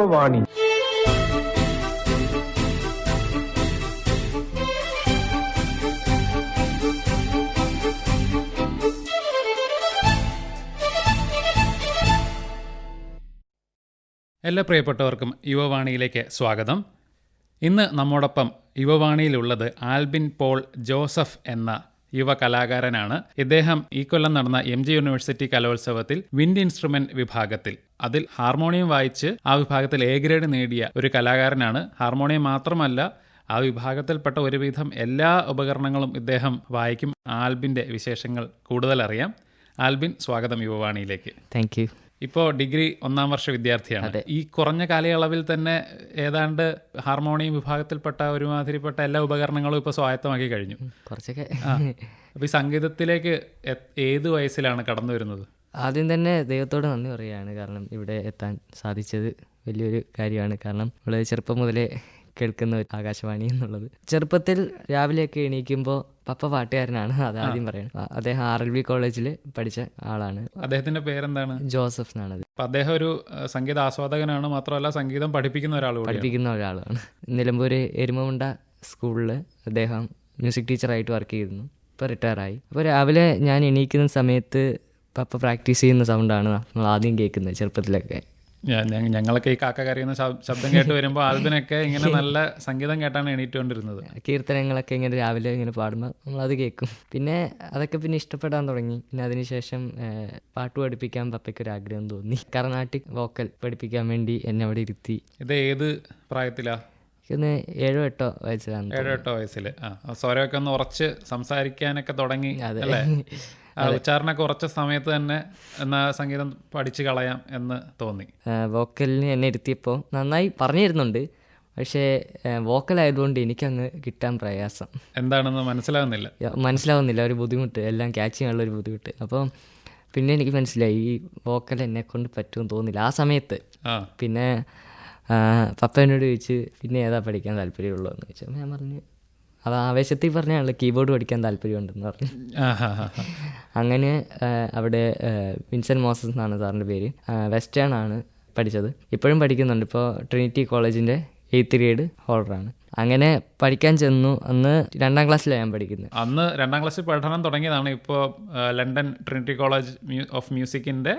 യുവവാണി എല്ലാ പ്രിയപ്പെട്ടവർക്കും യുവവാണിയിലേക്ക് സ്വാഗതം. ഇന്ന് നമ്മോടൊപ്പം യുവവാണിയിലുള്ളത് ആൽബിൻ പോൾ ജോസഫ് എന്ന യുവ കലാകാരനാണ് ഇദ്ദേഹം ഈ കൊല്ലം നടന്ന എം ജി യൂണിവേഴ്സിറ്റി കലോത്സവത്തിൽ വിൻഡ് ഇൻസ്ട്രുമെന്റ് വിഭാഗത്തിൽ അതിൽ ഹാർമോണിയം വായിച്ച് ആ വിഭാഗത്തിൽ എ ഗ്രേഡ് നേടിയ ഒരു കലാകാരനാണ്. ഹാർമോണിയം മാത്രമല്ല ആ വിഭാഗത്തിൽപ്പെട്ട ഒരുവിധം എല്ലാ ഉപകരണങ്ങളും ഇദ്ദേഹം വായിക്കും. ആൽബിന്റെ വിശേഷങ്ങൾ കൂടുതലറിയാം. ആൽബിൻ സ്വാഗതം യുവവാണിയിലേക്ക്. താങ്ക് ഇപ്പോൾ ഡിഗ്രി ഒന്നാം വർഷ വിദ്യാർത്ഥിയാണ്. ഈ കുറഞ്ഞ കാലയളവിൽ തന്നെ ഏതാണ്ട് ഹാർമോണിയം വിഭാഗത്തിൽപ്പെട്ട ഒരുമാതിരിപ്പെട്ട എല്ലാ ഉപകരണങ്ങളും ഇപ്പോൾ സ്വായത്തമാക്കി കഴിഞ്ഞു. കുറച്ചൊക്കെ. അപ്പോൾ ഈ സംഗീതത്തിലേക്ക് ഏത് വയസ്സിലാണ് കടന്നു വരുന്നത്? ആദ്യം തന്നെ ദൈവത്തോട് നന്ദി പറയുകയാണ്. കാരണം ഇവിടെ എത്താൻ സാധിച്ചത് വലിയൊരു കാര്യമാണ്. കാരണം നമ്മൾ ചെറുപ്പം മുതലേ കേൾക്കുന്ന ഒരു ആകാശവാണി എന്നുള്ളത്. ചെറുപ്പത്തിൽ രാവിലെയൊക്കെ എണീക്കുമ്പോൾ പപ്പ പാട്ടുകാരനാണ് അത് ആദ്യം പറയുന്നത് അദ്ദേഹം ആർ എൽ വി കോളേജിൽ പഠിച്ച ആളാണ്. അദ്ദേഹത്തിന്റെ പേരെന്താണ്? ജോസഫ് എന്നാണ് അദ്ദേഹം ഒരു സംഗീത ആസ്വാദകനാണ് മാത്രമല്ല സംഗീതം പഠിപ്പിക്കുന്ന ഒരാൾ പഠിപ്പിക്കുന്ന ഒരാളാണ്. നിലമ്പൂര് എരുമമുണ്ട സ്കൂളിൽ അദ്ദേഹം മ്യൂസിക് ടീച്ചറായിട്ട് വർക്ക് ചെയ്തിരുന്നു. ഇപ്പോൾ റിട്ടയറായി. അപ്പോൾ രാവിലെ ഞാൻ എണീക്കുന്ന സമയത്ത് പപ്പ പ്രാക്ടീസ് ചെയ്യുന്ന സൗണ്ടാണ് നമ്മൾ ആദ്യം കേൾക്കുന്നത് ചെറുപ്പത്തിലൊക്കെ. ഞങ്ങളൊക്കെ ഈ കാക്ക കരയുന്ന ശബ്- ശബ്ദം കേട്ട് വരുമ്പോൾ ആൽബിനൊക്കെ ഇങ്ങനെ നല്ല സംഗീതം കേട്ടാണ് എണീറ്റുകൊണ്ടിരുന്നത്. കീർത്തനങ്ങളൊക്കെ ഇങ്ങനെ രാവിലെ ഇങ്ങനെ പാടുമ്പോൾ അത് കേൾക്കും പിന്നെ അതൊക്കെ പിന്നെ ഇഷ്ടപ്പെടാൻ തുടങ്ങി. പിന്നെ അതിനുശേഷം പാട്ട് പഠിപ്പിക്കാൻ പപ്പയ്ക്ക് ഒരു ആഗ്രഹം തോന്നി. കർണാട്ടിക് വോക്കൽ പഠിപ്പിക്കാൻ വേണ്ടി എന്നെ അവിടെ ഇരുത്തി. ഇത് ഏത് പ്രായത്തിലാ? ഏഴോ എട്ടോ വയസ്സിലാണ് ഏഴോ എട്ടോ വയസ്സിൽ ആ സ്വരമൊക്കെ ഒന്ന് ഉറച്ച് സംസാരിക്കാനൊക്കെ തുടങ്ങി അതെ. അല്ലേ? ആ കുറച്ച് സമയത്ത് തന്നെ എന്നാ സംഗീതം പഠിച്ചു കളയാം എന്ന് തോന്നി. വോക്കലിന് എന്നെ ഇരുത്തിയപ്പോൾ നന്നായി പറഞ്ഞു തരുന്നുണ്ട്. പക്ഷേ വോക്കൽ ആയതുകൊണ്ട് എനിക്കങ്ങ് കിട്ടാൻ പ്രയാസം. എന്താണെന്ന് മനസ്സിലാവുന്നില്ല. മനസ്സിലാവുന്നില്ല. ഒരു ബുദ്ധിമുട്ട്. എല്ലാം ക്യാച്ച് ചെയ്യാനുള്ള ഒരു ബുദ്ധിമുട്ട്. അപ്പം പിന്നെ എനിക്ക് മനസ്സിലായി ഈ വോക്കൽ എന്നെ കൊണ്ട് പറ്റുമെന്ന് തോന്നില്ല. ആ സമയത്ത് പിന്നെ പപ്പ എന്നോട് ചോദിച്ച് പിന്നെ ഏതാ പഠിക്കാൻ താല്പര്യമുള്ളൂ എന്ന് ചോദിച്ചു ഞാൻ പറഞ്ഞു അത് ആവേശത്തിൽ പറഞ്ഞാണല്ലോ കീബോർഡ് പഠിക്കാൻ താല്പര്യമുണ്ടെന്ന് പറഞ്ഞു. അങ്ങനെ അവിടെ വിൻസെന്റ് മോസസ് എന്നാണ് സാറിന്റെ പേര്. വെസ്റ്റേൺ ആണ് പഠിച്ചത്. ഇപ്പോഴും പഠിക്കുന്നുണ്ട്. ഇപ്പോൾ ട്രിനിറ്റി കോളേജിന്റെ എയ്ത്ത് ഗ്രേഡ് ഹോൾഡറാണ് അങ്ങനെ പഠിക്കാൻ ചെന്നു. അന്ന് രണ്ടാം ക്ലാസ്സിലാണ് ഞാൻ പഠിക്കുന്നത്. അന്ന് രണ്ടാം ക്ലാസ്സിൽ പഠനം തുടങ്ങിയതാണ് ഇപ്പോൾ ലണ്ടൻ ട്രിനിറ്റി കോളേജ് ഓഫ് മ്യൂസിക്കിന്റെ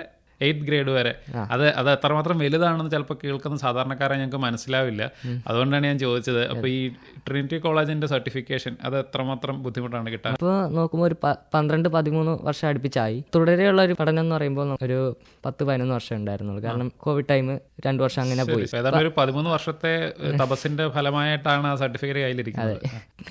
എയ്ത്ത് ഗ്രേഡ് വരെ. അത് അത് എത്രമാത്രം വലുതാണെന്ന് ചിലപ്പോൾ കേൾക്കുന്ന സാധാരണക്കാരെ ഞങ്ങൾക്ക് മനസ്സിലാവില്ല. അതുകൊണ്ടാണ് ഞാൻ ചോദിച്ചത്. അപ്പോൾ ഈ ട്രിനിറ്റി കോളേജിന്റെ സർട്ടിഫിക്കേഷൻ അത് എത്രമാത്രം ബുദ്ധിമുട്ടാണ് കിട്ടാൻ? അപ്പോൾ നോക്കുമ്പോൾ ഒരു പന്ത്രണ്ട് പതിമൂന്ന് വർഷം അടുപ്പിച്ചായി. തുടരെയുള്ള ഒരു പഠനം എന്ന് പറയുമ്പോൾ ഒരു പത്ത് പതിനൊന്ന് വർഷം ഉണ്ടായിരുന്നു കാരണം കോവിഡ് ടൈം രണ്ട് വർഷം അങ്ങനെ പോയി. ഒരു പതിമൂന്ന് വർഷത്തെ തപസിന്റെ ഫലമായിട്ടാണ് ആ സർട്ടിഫിക്കറ്റ് കയ്യിലിരിക്കുന്നത്.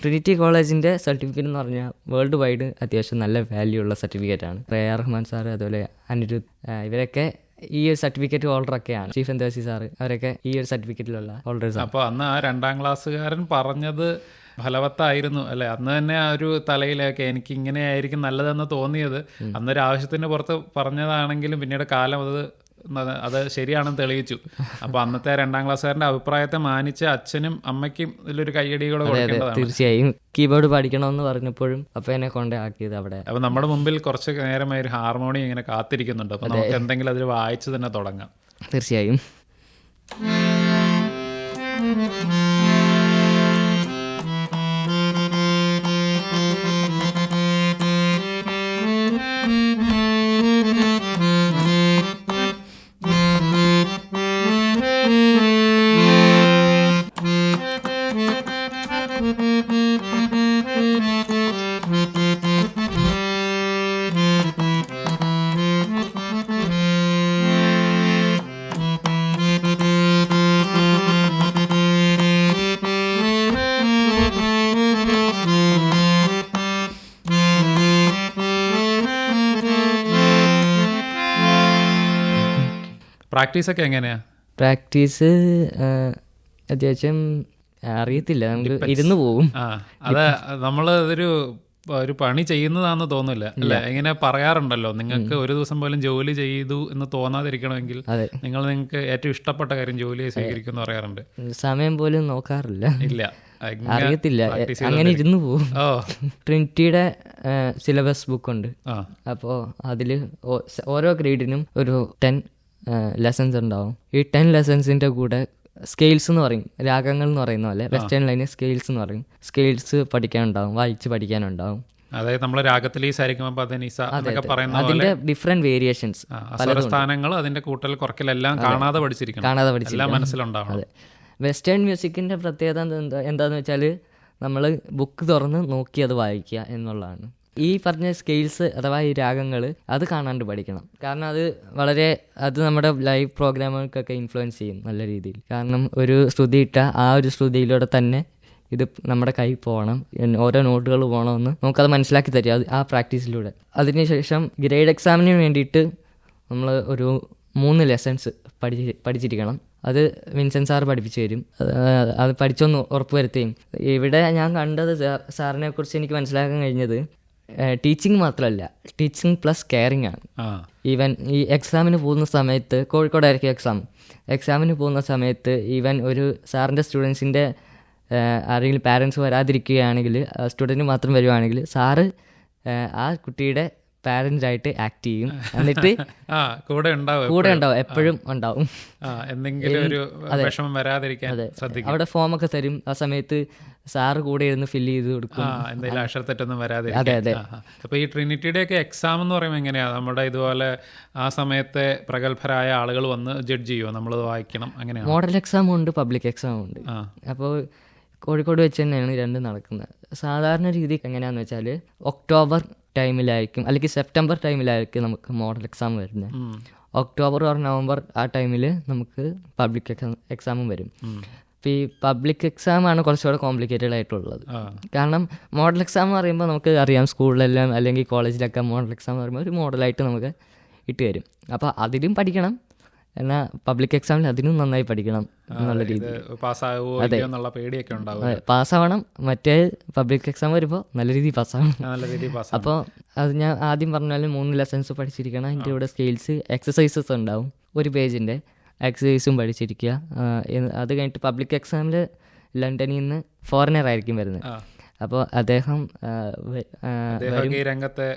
ട്രിനിറ്റി കോളേജിന്റെ സർട്ടിഫിക്കറ്റ് എന്ന് പറഞ്ഞാൽ വേൾഡ് വൈഡ് അത്യാവശ്യം നല്ല വാല്യൂ ഉള്ള സർട്ടിഫിക്കറ്റ് ആണ്. റഹ്മാൻ സാർ അതുപോലെ അനിരുദ്ധ് ഇവരൊക്കെ ഈ ഒരു സർട്ടിഫിക്കറ്റ് ഹോൾഡറൊക്കെയാണ്. ചീഫ് എന്തോസി സാറ് അവരൊക്കെ ഈ ഒരു സർട്ടിഫിക്കറ്റിലുള്ള ഹോൾഡേഴ്സ് അപ്പോൾ അന്ന് ആ രണ്ടാം ക്ലാസ്സുകാരൻ പറഞ്ഞത് ഫലവത്തായിരുന്നു അല്ലെ? അന്ന് തന്നെ ആ ഒരു തലയിലൊക്കെ എനിക്ക് ഇങ്ങനെ ആയിരിക്കും നല്ലതെന്ന് തോന്നിയത്. അന്നൊരു ആവശ്യത്തിന് പുറത്ത് പറഞ്ഞതാണെങ്കിലും പിന്നീട് കാലം അത് അത് ശരിയാണെന്ന് തെളിയിച്ചു. അപ്പൊ അന്നത്തെ രണ്ടാം ക്ലാസ്സുകാരന്റെ അഭിപ്രായത്തെ മാനിച്ച് അച്ഛനും അമ്മയ്ക്കും ഇതിലൊരു കയ്യടികളോ കൊടുക്കേണ്ടതാണ്. തീർച്ചയായും. കീബോർഡ് പഠിക്കണമെന്ന് പറഞ്ഞപ്പോഴും അപ്പോൾ എന്നെ കൊണ്ടാക്കിയത് അവിടെ. അപ്പൊ നമ്മുടെ മുമ്പിൽ കുറച്ച് നേരമായി ഒരു ഹാർമോണിയം ഇങ്ങനെ കാത്തിരിക്കുന്നുണ്ട്. അപ്പൊ നമുക്ക് എന്തെങ്കിലും അതിൽ വായിച്ചു തന്നെ തുടങ്ങാം. തീർച്ചയായും. പ്രാക്ടീസ് ഒക്കെ എങ്ങനെയാ പ്രാക്ടീസ് അത്യാവശ്യം അറിയത്തില്ല. നമുക്ക് ഇരുന്ന് പോകും. അത് നമ്മൾ ഇതൊരു ഒരു പണി ചെയ്യുന്നതാണെന്ന് തോന്നില്ല അല്ലെ? ഇങ്ങനെ പറയാറുണ്ടല്ലോ നിങ്ങൾക്ക് ഒരു ദിവസം പോലും ജോലി ചെയ്തു എന്ന് തോന്നാതിരിക്കണമെങ്കിൽ നിങ്ങൾ നിങ്ങൾക്ക് ഏറ്റവും ഇഷ്ടപ്പെട്ട കാര്യം ജോലിയെ സ്വീകരിക്കും പറയാറുണ്ട്. സമയം പോലും നോക്കാറില്ല. ഇല്ല. അറിയത്തില്ല. അങ്ങനെ ഇരുന്ന് പോകും. ട്രിനിറ്റിയുടെ സിലബസ് ബുക്ക് ഉണ്ട്. അപ്പോ അതിൽ അതിൽ ഓരോ ഗ്രേഡിനും ഒരു ടെൻ ലെസൺസ് ഉണ്ടാവും. ഈ ടെൻ ലെസൺസിന്റെ കൂടെ സ്കെയിൽസ് എന്ന് പറയും. രാഗങ്ങൾ എന്ന് പറയുന്ന പോലെ വെസ്റ്റേൺ ലൈന് സ്കെയിൽസ് എന്ന് പറയും. സ്കെയിൽസ് പഠിക്കാനുണ്ടാവും വായിച്ച് പഠിക്കാനുണ്ടാവും. അതായത് നമ്മൾ രാഗത്തിൽ ഈ അതിന്റെ ഡിഫറെന്റ് വേരിയേഷൻസ് സ്ഥാനങ്ങൾ അതിന്റെ കൂട്ടൽ കുറക്കലെല്ലാം കാണാതെ പഠിച്ചിരിക്കണം. കാണാതെ പഠിച്ചിരിക്കണം. മനസ്സിലുണ്ടാവണം. അതെ. വെസ്റ്റേൺ മ്യൂസിക്കിന്റെ പ്രത്യേകത എന്താ എന്താന്ന് വെച്ചാൽ നമ്മൾ ബുക്ക് തുറന്ന് നോക്കി അത് വായിക്കുക എന്നുള്ളതാണ്. ഈ പറഞ്ഞ സ്കെയിൽസ് അഥവാ ഈ രാഗങ്ങൾ അത് കാണാണ്ട് പഠിക്കണം. കാരണം അത് വളരെ അത് നമ്മുടെ ലൈവ് പ്രോഗ്രാമുകൾക്കൊക്കെ ഇൻഫ്ലുവൻസ് ചെയ്യും നല്ല രീതിയിൽ. കാരണം ഒരു ശ്രുതി ഇട്ട ആ ഒരു ശ്രുതിയിലൂടെ തന്നെ ഇത് നമ്മുടെ കൈ പോകണം ഓരോ നോട്ടുകൾ പോകണമെന്ന് നമുക്കത് മനസ്സിലാക്കി തരും അത് ആ പ്രാക്ടീസിലൂടെ. അതിനുശേഷം ഗ്രേഡ് എക്സാമിന് വേണ്ടിയിട്ട് നമ്മൾ ഒരു മൂന്ന് ലെസൺസ് പഠിച്ച് പഠിച്ചിരിക്കണം. അത് വിൻസെൻ സാർ പഠിപ്പിച്ചു തരും. അത് പഠിച്ചൊന്ന് ഉറപ്പുവരുത്തുകയും ഇവിടെ ഞാൻ കണ്ടത് സാറിനെ കുറിച്ച് എനിക്ക് മനസ്സിലാക്കാൻ കഴിഞ്ഞത് ടീച്ചിങ് മാത്രമല്ല ടീച്ചിങ് പ്ലസ് കെയറിങ് ആണ്. ഈവൻ ഈ എക്സാമിന് പോകുന്ന സമയത്ത് കോഴിക്കോടായിരിക്കും എക്സാം എക്സാമിന് പോകുന്ന സമയത്ത് ഈവൻ ഒരു സാറിന്റെ സ്റ്റുഡൻസിന്റെ ആരെങ്കിലും പാരൻസ് വരാതിരിക്കുകയാണെങ്കിൽ സ്റ്റുഡന്റ് മാത്രം വരുവാണെങ്കിൽ സാറ് ആ, കുട്ടിയുടെ കുട്ടിയുടെ പാരന്റായിട്ട് ആക്ട് ചെയ്യും. എന്നിട്ട് കൂടെ ഉണ്ടാവും കൂടെ ഉണ്ടാവും എപ്പോഴും ഉണ്ടാവും. എന്തെങ്കിലും ഒരു വിഷമം വരാതിരിക്കാൻ അവിടെ ഫോമൊക്കെ തരും. ആ സമയത്ത് സാറ് കൂടെ ഇരുന്ന് ഫില്ല് ചെയ്ത് കൊടുക്കും. എന്തെങ്കിലും അക്ഷരത്തെറ്റൊന്നും അതെ, വരാതിരിക്കാൻ. അതെ. ആ, ആ. അപ്പൊ ഈ ട്രിനിറ്റിയുടെ ഒക്കെ എക്സാം എന്ന് പറയുമ്പോൾ എങ്ങനെയാ? നമ്മുടെ ഇതുപോലെ ആ സമയത്തെ പ്രഗത്ഭരായ ആളുകൾ വന്ന് ജഡ്ജ് ചെയ്യുമോ നമ്മൾ വായിക്കണം. അങ്ങനെ മോഡൽ എക്സാമും ഉണ്ട് പബ്ലിക് എക്സാമും ഉണ്ട്. അപ്പോൾ കോഴിക്കോട് വെച്ച് തന്നെയാണ് രണ്ടും നടക്കുന്നത്. സാധാരണ രീതി എങ്ങനെയാന്ന് വെച്ചാൽ ഒക്ടോബർ ടൈമിലായിരിക്കും അല്ലെങ്കിൽ സെപ്റ്റംബർ ടൈമിലായിരിക്കും നമുക്ക് മോഡൽ എക്സാം വരുന്നത്. ഒക്ടോബർ ഓർ നവംബർ ആ ടൈമിൽ നമുക്ക് പബ്ലിക് എക്സാം എക്സാമും വരും. അപ്പോൾ ഈ പബ്ലിക് എക്സാം ആണ് കുറച്ചുകൂടെ കോംപ്ലിക്കേറ്റഡ് ആയിട്ടുള്ളത്. കാരണം മോഡൽ എക്സാം എന്ന് പറയുമ്പോൾ നമുക്ക് അറിയാം സ്കൂളിലെല്ലാം അല്ലെങ്കിൽ കോളേജിലൊക്കെ മോഡൽ എക്സാം എന്ന് പറയുമ്പോൾ ഒരു മോഡലായിട്ട് നമുക്ക് ഇട്ട് തരും. അപ്പോൾ അതിലും പഠിക്കണം. എന്നാൽ പബ്ലിക് എക്സാമിൽ അതിനും നന്നായി പഠിക്കണം എന്നുള്ള രീതി പേടിയൊക്കെ ഉണ്ടാവും പാസ്സാവണം. മറ്റേ പബ്ലിക് എക്സാം വരുമ്പോൾ നല്ല രീതിയിൽ പാസ്സാവണം. നല്ല രീതിയിൽ പാസ് അപ്പോൾ അത് ഞാൻ ആദ്യം പറഞ്ഞാലും മൂന്ന് ലെസൺസ് പഠിച്ചിരിക്കണം. അതിന്റെ കൂടെ സ്കെയിൽസ് എക്സസൈസസ് ഉണ്ടാവും ഒരു പേജിന്റെ എക്സസൈസും പഠിച്ചിരിക്കുക. അത് കഴിഞ്ഞിട്ട് പബ്ലിക് എക്സാമിൽ ലണ്ടനിൽ നിന്ന് ഫോറിനർ ആയിരിക്കും വരുന്നത്. അപ്പോൾ അദ്ദേഹം രംഗത്തെ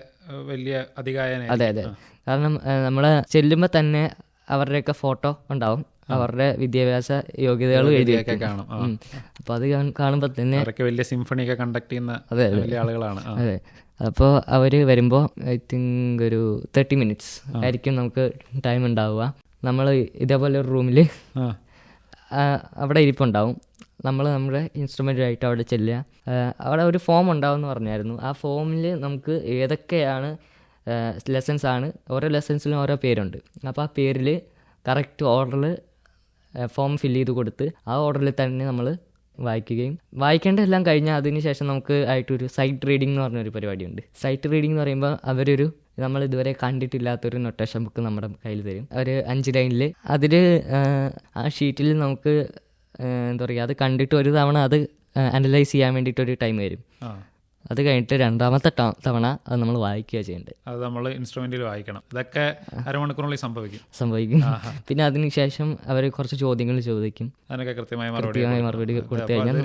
വലിയ അധികായനെ അതെ അതെ. കാരണം നമ്മൾ ചെല്ലുമ്പോൾ തന്നെ അവരുടെയൊക്കെ ഫോട്ടോ ഉണ്ടാവും. അവരുടെ വിദ്യാഭ്യാസ യോഗ്യതകൾ എഴുതി കാണും. അപ്പോൾ അത് കാണുമ്പോൾ തന്നെ വലിയ സിംഫണി ഒക്കെ കണ്ടക്ട് ചെയ്യുന്ന അതെ. വലിയ ആളുകളാണ്. അതെ. അപ്പോൾ അവർ വരുമ്പോൾ ഐ തിങ്ക് ഒരു തേർട്ടി മിനിറ്റ്സ് ആയിരിക്കും നമുക്ക് ടൈം ഉണ്ടാവുക. നമ്മൾ ഇതേപോലെ ഒരു റൂമിൽ അവിടെ ഇരിപ്പുണ്ടാവും. നമ്മൾ നമ്മുടെ ഇൻസ്ട്രുമെന്റായിട്ട് അവിടെ ചെല്ലുക. അവിടെ ഒരു ഫോം ഉണ്ടാവുമെന്ന് പറഞ്ഞായിരുന്നു. ആ ഫോമിൽ നമുക്ക് ഏതൊക്കെയാണ് ലെസൺസ് ആണ് ഓരോ ലെസൺസിലും ഓരോ പേരുണ്ട്. അപ്പോൾ ആ പേരിൽ കറക്റ്റ് ഓർഡറിൽ ഫോം ഫില്ല് ചെയ്ത് കൊടുത്ത് ആ ഓർഡറിൽ തന്നെ നമ്മൾ വായിക്കുകയും വായിക്കേണ്ട എല്ലാം കഴിഞ്ഞാൽ അതിന് ശേഷം നമുക്ക് ആയിട്ടൊരു സൈറ്റ് റീഡിംഗ് എന്ന് പറഞ്ഞൊരു പരിപാടിയുണ്ട്. സൈറ്റ് റീഡിംഗ് എന്ന് പറയുമ്പോൾ അവരൊരു നമ്മൾ ഇതുവരെ കണ്ടിട്ടില്ലാത്തൊരു നൊട്ടേഷൻ ബുക്ക് നമ്മുടെ കയ്യിൽ തരും. ഒരു അഞ്ച് ലൈനിൽ അതിൽ ആ ഷീറ്റിൽ നമുക്ക് എന്താ പറയുക അത് കണ്ടിട്ട് ഒരു തവണ അത് അനലൈസ് ചെയ്യാൻ വേണ്ടിയിട്ടൊരു ടൈം വരും. അത് കഴിഞ്ഞിട്ട് രണ്ടാമത്തെ തവണ അത് നമ്മൾ വായിക്കുക ചെയ്യേണ്ടത് അത് നമ്മൾ ഇൻസ്ട്രുമെന്റിൽ വായിക്കണം. ഇതൊക്കെ അരമണിക്കൂറിനുള്ളിൽ സംഭവിക്കും. സംഭവിക്കും. പിന്നെ അതിനുശേഷം അവർ കുറച്ച് ചോദ്യങ്ങൾ ചോദിക്കും. അതിനൊക്കെ കൃത്യമായ മറുപടി കൊടുത്തു കഴിഞ്ഞാൽ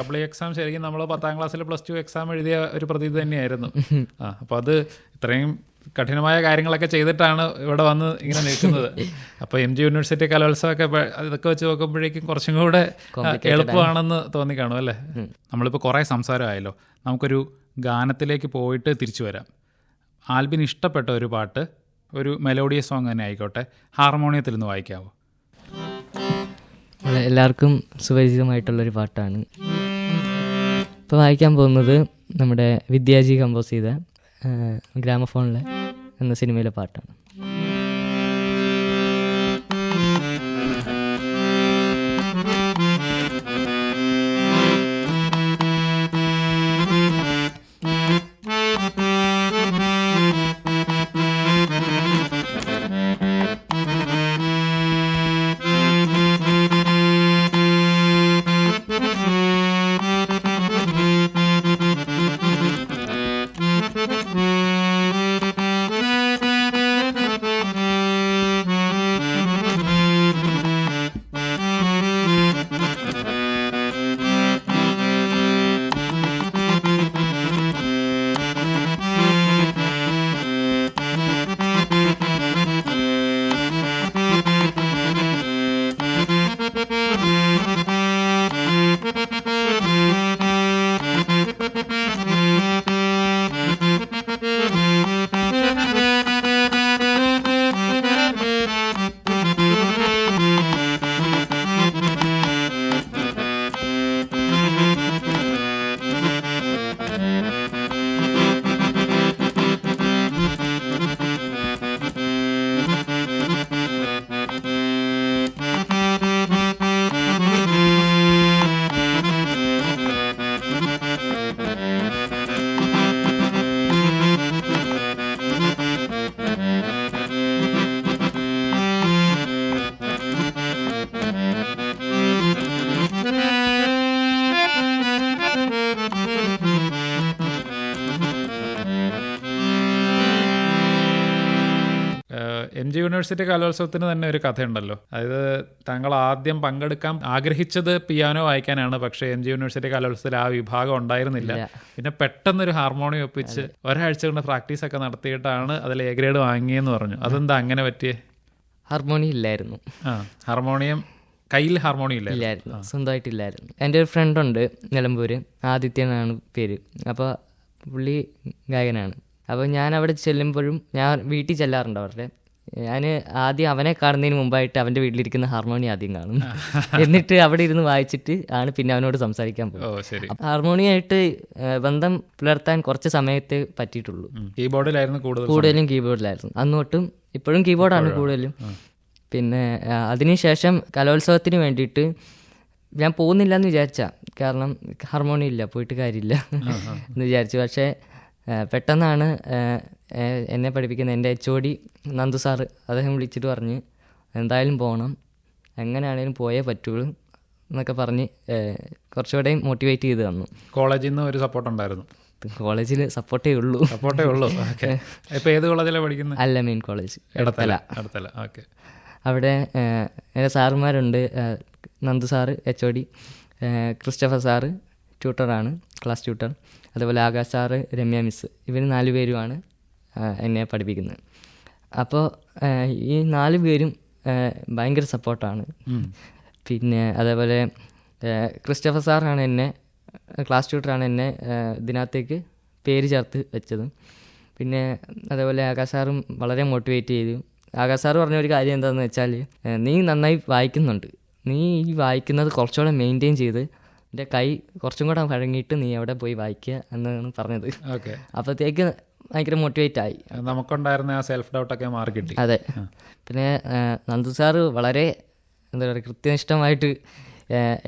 പബ്ലിക് എക്സാം ശരിക്കും നമ്മൾ പത്താം ക്ലാസ്സിൽ പ്ലസ് ടു എക്സാം എഴുതിയ ഒരു പ്രതീതി തന്നെയായിരുന്നു. അപ്പൊ അപ്പോൾ അത് ഇത്രയും കഠിനമായ കാര്യങ്ങളൊക്കെ ചെയ്തിട്ടാണ് ഇവിടെ വന്ന് ഇങ്ങനെ നിൽക്കുന്നത്. അപ്പോൾ എം ജി യൂണിവേഴ്സിറ്റി കലോത്സവമൊക്കെ ഇതൊക്കെ വെച്ച് നോക്കുമ്പോഴേക്കും കുറച്ചും കൂടെ എളുപ്പമാണെന്ന് തോന്നിക്കാണും അല്ലേ? നമ്മളിപ്പോൾ കുറേ സംസാരമായല്ലോ. നമുക്കൊരു ഗാനത്തിലേക്ക് പോയിട്ട് തിരിച്ചു വരാം. ആൽബിന് ഇഷ്ടപ്പെട്ട ഒരു പാട്ട് ഒരു മെലോഡിയസ് സോങ് തന്നെ ആയിക്കോട്ടെ. ഹാർമോണിയത്തിൽ നിന്ന് വായിക്കാമോ എല്ലാവർക്കും സുപരിചിതമായിട്ടുള്ളൊരു പാട്ടാണ്. ഇപ്പോൾ വായിക്കാൻ പോകുന്നത് നമ്മുടെ വിദ്യാജി കമ്പോസ് ചെയ്ത ഗ്രാമഫോണിലെ എന്ന സിനിമയിലെ പാട്ടാണ്. യൂണിവേഴ്സിറ്റി കലോത്സവത്തിന് തന്നെ ഒരു കഥയുണ്ടല്ലോ. അതായത് താങ്കൾ ആദ്യം പങ്കെടുക്കാൻ ആഗ്രഹിച്ചത് പിയാനോ വായിക്കാനാണ് പക്ഷേ എം ജി യൂണിവേഴ്സിറ്റി കലോത്സവത്തിൽ ആ വിഭാഗം ഉണ്ടായിരുന്നില്ല. പിന്നെ പെട്ടെന്നൊരു ഹാർമോണിയം ഒപ്പിച്ച് ഒരാഴ്ച കൊണ്ട് പ്രാക്ടീസ് ഒക്കെ നടത്തിയിട്ടാണ് അതിൽ എ ഗ്രേഡ് വാങ്ങിയെന്ന് പറഞ്ഞു. അതെന്താ അങ്ങനെ പറ്റിയേ? ഹാർമോണിയം ഇല്ലായിരുന്നു. ആ ഹാർമോണിയം കയ്യിൽ ഹാർമോണിയം ഇല്ല ഇല്ലായിരുന്നു. സ്വന്തമായിട്ടില്ലായിരുന്നു. എന്റെ ഒരു ഫ്രണ്ട് ഉണ്ട് നിലമ്പൂര് ആദിത്യ എന്നാണ് പേര്. അപ്പോൾ പുള്ളി ഗായകനാണ്. അപ്പോൾ ഞാൻ അവിടെ ചെല്ലുമ്പോഴും ഞാൻ വീട്ടിൽ ചെല്ലാറുണ്ട് അവരുടെ. ഞാൻ ആദ്യം അവനെ കാണുന്നതിന് മുമ്പായിട്ട് അവന്റെ വീട്ടിലിരിക്കുന്ന ഹാർമോണി ആദ്യം കാണും എന്നിട്ട് അവിടെ ഇരുന്ന് വായിച്ചിട്ട് ആണ് പിന്നെ അവനോട് സംസാരിക്കാൻ പോകും ഹാർമോണിയായിട്ട് ബന്ധം പുലർത്താൻ കുറച്ച് സമയത്തെ പറ്റിയിട്ടുള്ളൂ. കീബോർഡിലായിരുന്നു കൂടുതലും കീബോർഡിലായിരുന്നു. അന്നോട്ടും ഇപ്പോഴും കീബോർഡാണ് കൂടുതലും. പിന്നെ അതിനുശേഷം കലോത്സവത്തിന് വേണ്ടിയിട്ട് ഞാൻ പോകുന്നില്ല എന്ന് വിചാരിച്ച. കാരണം ഹാർമോണി ഇല്ല പോയിട്ട് കാര്യമില്ല എന്ന് വിചാരിച്ചു. പക്ഷേ പെട്ടെന്നാണ് എന്നെ പഠിപ്പിക്കുന്ന എന്റെ H O D Nandu sir അദ്ദേഹം വിളിച്ചിട്ട് പറഞ്ഞ് എന്തായാലും പോകണം എങ്ങനെയാണേലും പോയേ പറ്റുള്ളൂ എന്നൊക്കെ പറഞ്ഞ് കുറച്ചുകൂടെ മോട്ടിവേറ്റ് ചെയ്ത് തന്നു. കോളേജിൽ നിന്ന് ഒരു സപ്പോർട്ട് ഉണ്ടായിരുന്നു. കോളേജിൽ സപ്പോർട്ടേ ഉള്ളൂ. സപ്പോർട്ടേ ഉള്ളൂ. ഇപ്പോൾ ഇപ്പൊ ഏത് കോളേജിലാണ് പഠിക്കുന്നത്? അല്ല main college Edathala Edathala okay അവിടെ എന്റെ സാറുമാരുണ്ട്. Nandu sir H O D. Christopher sir ട്യൂട്ടറാണ് class tutor അതുപോലെ ആകാശ് സാറ് രമ്യ മിസ് ഇവർ നാല് പേരുമാണ്. എന്നെ പഠിപ്പിക്കുന്നത്. അപ്പോൾ ഈ നാല് പേരും ഭയങ്കര സപ്പോർട്ടാണ്. പിന്നെ അതേപോലെ ക്രിസ്റ്റഫർ സാറാണ് എന്നെ ക്ലാസ് ട്യൂട്ടറാണ് എന്നെ ഇതിനകത്തേക്ക് പേര് ചേർത്ത് വെച്ചത്. പിന്നെ അതേപോലെ ആകാശ് സാറും വളരെ മോട്ടിവേറ്റ് ചെയ്തു. ആകാശ് സാറ് പറഞ്ഞ ഒരു കാര്യം എന്താണെന്ന് വെച്ചാൽ നീ നന്നായി വായിക്കുന്നുണ്ട്. നീ ഈ വായിക്കുന്നത് കുറച്ചുകൂടെ മെയിന്റെയിൻ ചെയ്ത് എന്റെ കൈ കുറച്ചും കൂടെ വഴങ്ങിയിട്ട് നീ അവിടെ പോയി വായിക്കുക എന്നാണ് പറഞ്ഞത്. ഓക്കെ. അപ്പോഴത്തേക്ക് ഭയങ്കര മോട്ടിവേറ്റ് ആയി. നമുക്കുണ്ടായിരുന്ന ആ സെൽഫ് ഡൗട്ടൊക്കെ മാറി കിട്ടി അതെ. പിന്നെ നന്ദു സാറ് വളരെ എന്താ പറയുക കൃത്യനിഷ്ഠമായിട്ട്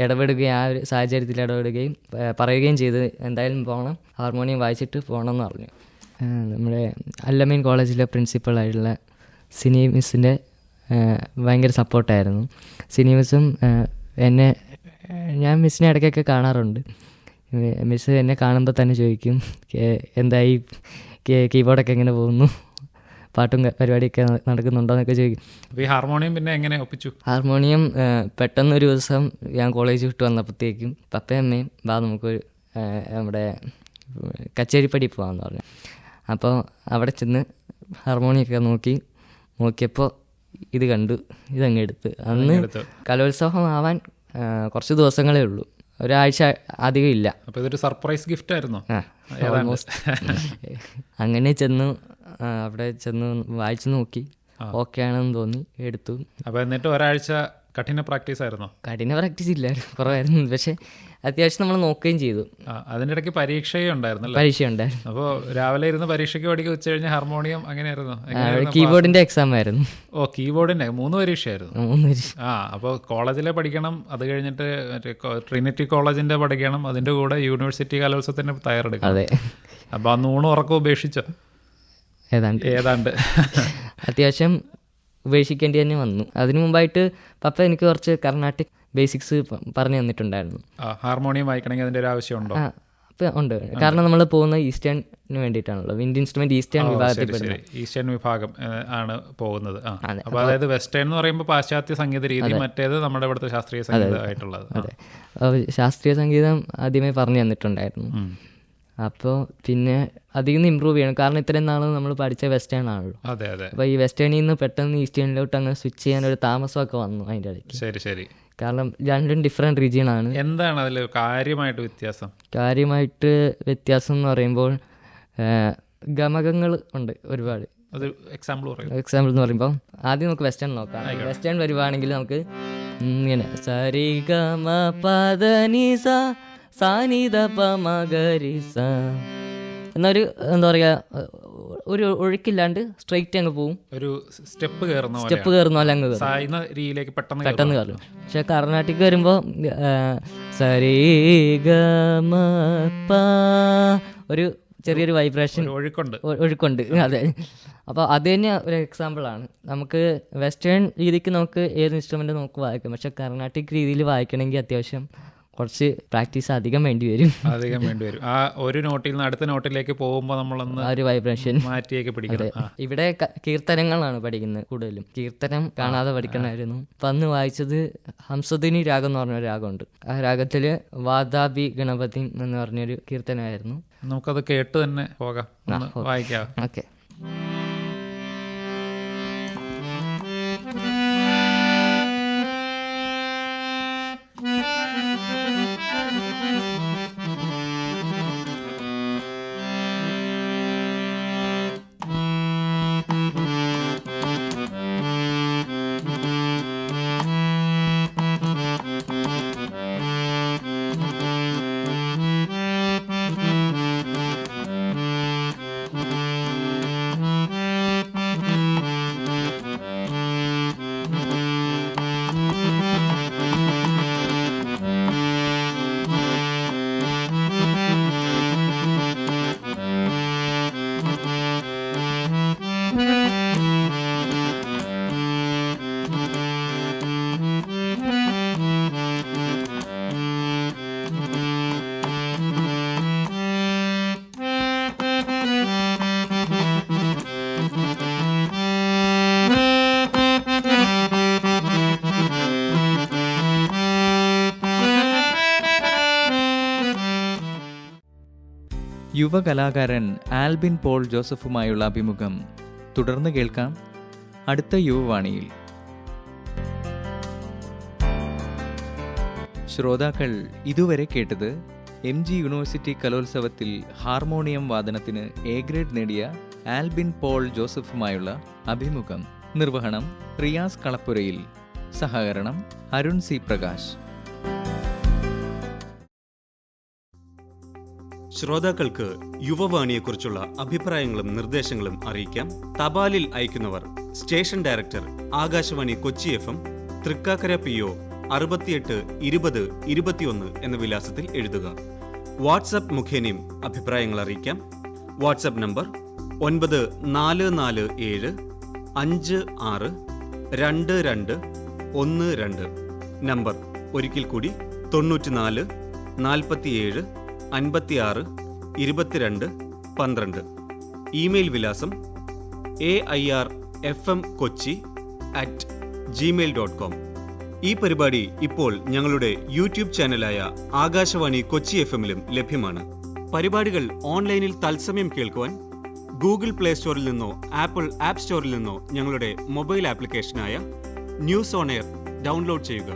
ഇടപെടുകയും ആ ഒരു സാഹചര്യത്തിൽ ഇടപെടുകയും പറയുകയും ചെയ്ത് എന്തായാലും പോകണം ഹാർമോണിയം വായിച്ചിട്ട് പോകണം എന്ന് പറഞ്ഞു നമ്മുടെ അല്ലമീൻ കോളേജിലെ പ്രിൻസിപ്പളായിട്ടുള്ള സിനി മിസ്സിന്റെ ഭയങ്കര സപ്പോർട്ടായിരുന്നു സിനി മിസ്സും എന്നെ ഞാൻ മിസ്സിനെ ഇടയ്ക്കൊക്കെ കാണാറുണ്ട്. മിസ് മിസ്സ് എന്നെ കാണുമ്പോൾ തന്നെ ചോദിക്കും എന്തായി? കീബോർഡൊക്കെ എങ്ങനെ പോകുന്നു? പാട്ടും പരിപാടിയൊക്കെ നടക്കുന്നുണ്ടോ എന്നൊക്കെ ചോദിക്കും. അപ്പോൾ ഈ ഹാർമോണിയം പിന്നെ എങ്ങനെ ഒപ്പിച്ചു? ഹാർമോണിയം പെട്ടെന്ന് പെട്ടെന്നൊരു ദിവസം ഞാൻ കോളേജ് വിട്ട് വന്നപ്പോഴത്തേക്കും പപ്പയും അമ്മയും വാ നമുക്ക് നമ്മുടെ കച്ചേരിപ്പടി പോകാമെന്ന് പറഞ്ഞു. അപ്പോൾ അവിടെ ചെന്ന് ഹാർമോണിയൊക്കെ നോക്കി നോക്കിയപ്പോൾ ഇത് കണ്ടു ഇതങ്ങ് എടുത്ത്. അന്ന്. കലോത്സവം ആവാൻ കുറച്ച് ദിവസങ്ങളേ ഉള്ളൂ. ഒരാഴ്ച അധികം ഇല്ല. അപ്പൊ ഇതൊരു സർപ്രൈസ് ഗിഫ്റ്റ് ആയിരുന്നു? അങ്ങനെ ചെന്ന് അവിടെ ചെന്ന് വായിച്ചു നോക്കി. ഓക്കെ ആണെന്ന് തോന്നി എടുത്തു. അപ്പൊ എന്നിട്ട് ഒരാഴ്ച കഠിന പ്രാക്ടീസ് ആയിരുന്നോ? കഠിന പ്രാക്ടീസ് ഇല്ലായിരുന്നു കുറവായിരുന്നു. പക്ഷെ അത്യാവശ്യം നമ്മൾ നോക്കുകയും ചെയ്തു. അതിനിടയ്ക്ക് പരീക്ഷയും ഉണ്ടായിരുന്നു പരീക്ഷ ഉണ്ടായിരുന്നു. അപ്പോൾ രാവിലെ ഇരുന്ന് പരീക്ഷയ്ക്ക് പഠിക്കുക ഉച്ച കഴിഞ്ഞ ഹാർമോണിയം അങ്ങനെയായിരുന്നു. കീബോർഡിന്റെ എക്സാം ആയിരുന്നു. ഓ കീബോർഡിന്റെ മൂന്ന് പരീക്ഷയായിരുന്നു. മൂന്ന് പരീക്ഷ. ആ അപ്പോൾ കോളേജിലെ പഠിക്കണം അത് കഴിഞ്ഞിട്ട് മറ്റേ ട്രിനിറ്റി കോളേജിന്റെ പഠിക്കണം അതിന്റെ കൂടെ യൂണിവേഴ്സിറ്റി കലോത്സവത്തിന് തയ്യാറെടുക്കണം. അതെ. അപ്പൊ അന്ന് നൂണ് ഉറക്കം ഉപേക്ഷിച്ചോ? ഏതാണ്ട്. ഏതാണ്ട്. അത്യാവശ്യം ഉപേക്ഷിക്കേണ്ടി തന്നെ വന്നു. അതിനു മുമ്പായിട്ട് പപ്പ എനിക്ക് കുറച്ച് കർണാട്ടിക് ബേസിക്സ് പറഞ്ഞു തന്നിട്ടുണ്ടായിരുന്നു. ഹാർമോണിയം വായിക്കണമെങ്കിൽ അതിന്റെ ഒരു ആവശ്യമുണ്ടോ? ഉണ്ട്. കാരണം നമ്മൾ പോകുന്ന ഈസ്റ്റേണിന് വേണ്ടിയിട്ടാണല്ലോ. വിൻഡ് ഇൻസ്ട്രുമെന്റ് ഈസ്റ്റേൺ വിഭാഗത്തിൽ ഈസ്റ്റേൺ വിഭാഗം ആണ് പോകുന്നത്. അപ്പോൾ അതായത് വെസ്റ്റേൺ എന്ന് പറയുമ്പോൾ പാശ്ചാത്യ സംഗീത രീതി മറ്റേത് നമ്മുടെ ഇവിടുത്തെ ശാസ്ത്രീയ സംഗീതമായിട്ടുള്ളത്. അതെ. ശാസ്ത്രീയ സംഗീതം ആദ്യമേ പറഞ്ഞു തന്നിട്ടുണ്ടായിരുന്നു. അപ്പോൾ പിന്നെ അതിൽ നിന്ന് ഇമ്പ്രൂവ് ചെയ്യണം. കാരണം ഇത്രയും നാൾ നമ്മൾ പഠിച്ച വെസ്റ്റേൺ ആണല്ലോ. അതെ അതെ. അപ്പോൾ ഈ വെസ്റ്റേണിൽ നിന്ന് പെട്ടെന്ന് ഈസ്റ്റേണിലോട്ട് അങ്ങ് സ്വിച്ച് ചെയ്യാൻ ഒരു താമസമൊക്കെ വന്നു അതിന്റെ ഇടയ്ക്ക്. ശരി ശരി. കാരണം രണ്ടും ഡിഫറെന്റ് റീജിയൺ ആണ്. എന്താണ് അതിൽ കാര്യമായിട്ട് വ്യത്യാസം? കാര്യമായിട്ട് വ്യത്യാസം എന്ന് പറയുമ്പോൾ ഗമകങ്ങൾ ഉണ്ട് ഒരുപാട്. എക്സാമ്പിൾ എക്സാമ്പിൾ എന്ന് പറയുമ്പോൾ ആദ്യം നമുക്ക് വെസ്റ്റേൺ നോക്കാം. വെസ്റ്റേൺ വരുവാണെങ്കിൽ നമുക്ക് ഇങ്ങനെ. സരി ഗമ പദ നി സ സാനി ദ പ മ ഗ രി സ എന്നൊരു എന്താ പറയുക ഒരു ഒഴുക്കില്ലാണ്ട് സ്ട്രെയിറ്റ് അങ്ങ് പോവും. ഒരു സ്റ്റെപ്പ് കയറുന്ന സ്റ്റെപ്പ് കയറുന്ന പോലെ അങ്ങ് രീതിയിലേക്ക് പെട്ടെന്ന് പെട്ടെന്ന് കയറും. പക്ഷെ കർണാട്ടിക് വരുമ്പോൾ സരി ഗ മ പ ഒരു ചെറിയൊരു വൈബ്രേഷൻ ഒഴുക്കുണ്ട്. ഒഴുക്കുണ്ട്. അതെ. അപ്പോൾ അത് തന്നെ ഒരു എക്സാമ്പിളാണ് നമുക്ക് വെസ്റ്റേൺ രീതിക്ക് നമുക്ക് ഏത് ഇൻസ്ട്രുമെന്റ് നമുക്ക് വായിക്കാം. പക്ഷെ കർണാട്ടിക് രീതിയിൽ വായിക്കണമെങ്കിൽ അത്യാവശ്യം കുറച്ച് പ്രാക്ടീസ് അധികം വേണ്ടി വരും. അധികം വേണ്ടി വരും. ആ ഒരു നോട്ടിൽ നിന്ന് അടുത്ത നോട്ടിലേക്ക് പോകുമ്പോൾ നമ്മളൊന്ന് ആ ഒരു വൈബ്രേഷൻ മാറ്റിയൊക്കെ പിടിക്കണം. ഇവിടെ കീർത്തനങ്ങളാണ് പഠിക്കുന്നത് കൂടുതലും. കീർത്തനം കാണാതെ പഠിക്കണമായിരുന്നു. അപ്പം അന്ന് വായിച്ചത് ഹംസദിനി രാഗം എന്ന് പറഞ്ഞ രാഗമുണ്ട്. ആ രാഗത്തിൽ വാദാബി ഗണപതി എന്ന് പറഞ്ഞൊരു കീർത്തനമായിരുന്നു. നമുക്കത് കേട്ട് തന്നെ പോകാം. വായിക്കാം. ഓക്കെ. യുവകലാകാരൻ ആൽബിൻ പോൾ ജോസഫുമായുള്ള അഭിമുഖം. തുടർന്ന് കേൾക്കാം അടുത്ത യുവവാണിയിൽ. ശ്രോതാക്കൾ ഇതുവരെ കേട്ടത് എം ജി യൂണിവേഴ്സിറ്റി കലോത്സവത്തിൽ ഹാർമോണിയം വാദനത്തിന് എ ഗ്രേഡ് നേടിയ ആൽബിൻ പോൾ ജോസഫുമായുള്ള അഭിമുഖം. നിർവഹണം റിയാസ് കളപ്പുരയിൽ. സഹകരണം അരുൺ സി പ്രകാശ്. ശ്രോതാക്കൾക്ക് യുവവാണിയെക്കുറിച്ചുള്ള അഭിപ്രായങ്ങളും നിർദ്ദേശങ്ങളും അറിയിക്കാം. തപാലിൽ അയക്കുന്നവർ station director Akashvani Kochi F M Thrikkakara P O അറുപത്തിയെട്ട് ഇരുപത് ഇരുപത്തിയൊന്ന് എന്ന വിലാസത്തിൽ എഴുതുക. വാട്സപ്പ് മുഖേനയും അഭിപ്രായങ്ങൾ അറിയിക്കാം. വാട്സപ്പ് നമ്പർ ഒൻപത് നാല് നാല് ഏഴ് അഞ്ച് ആറ് രണ്ട് രണ്ട് ഒന്ന് രണ്ട്. നമ്പർ ഒരിക്കൽ കൂടി തൊണ്ണൂറ്റിനാല് നാൽപ്പത്തിയേഴ് അൻപത്തിയാറ് ഇരുപത്തിരണ്ട് പന്ത്രണ്ട്. ഇമെയിൽ വിലാസം A I R F M Kochi at Gmail dot com ഈ പരിപാടി ഇപ്പോൾ ഞങ്ങളുടെ യൂട്യൂബ് ചാനലായ ആകാശവാണി കൊച്ചി എഫ് എമ്മിലും ലഭ്യമാണ്. പരിപാടികൾ ഓൺലൈനിൽ തത്സമയം കേൾക്കുവാൻ ഗൂഗിൾ പ്ലേ സ്റ്റോറിൽ നിന്നോ ആപ്പിൾ ആപ്പ് സ്റ്റോറിൽ നിന്നോ ഞങ്ങളുടെ മൊബൈൽ ആപ്ലിക്കേഷനായ ന്യൂസ് ഓൺ എയർ ഡൗൺലോഡ് ചെയ്യുക.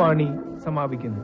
യുവവാണി സമാപിക്കുന്നു.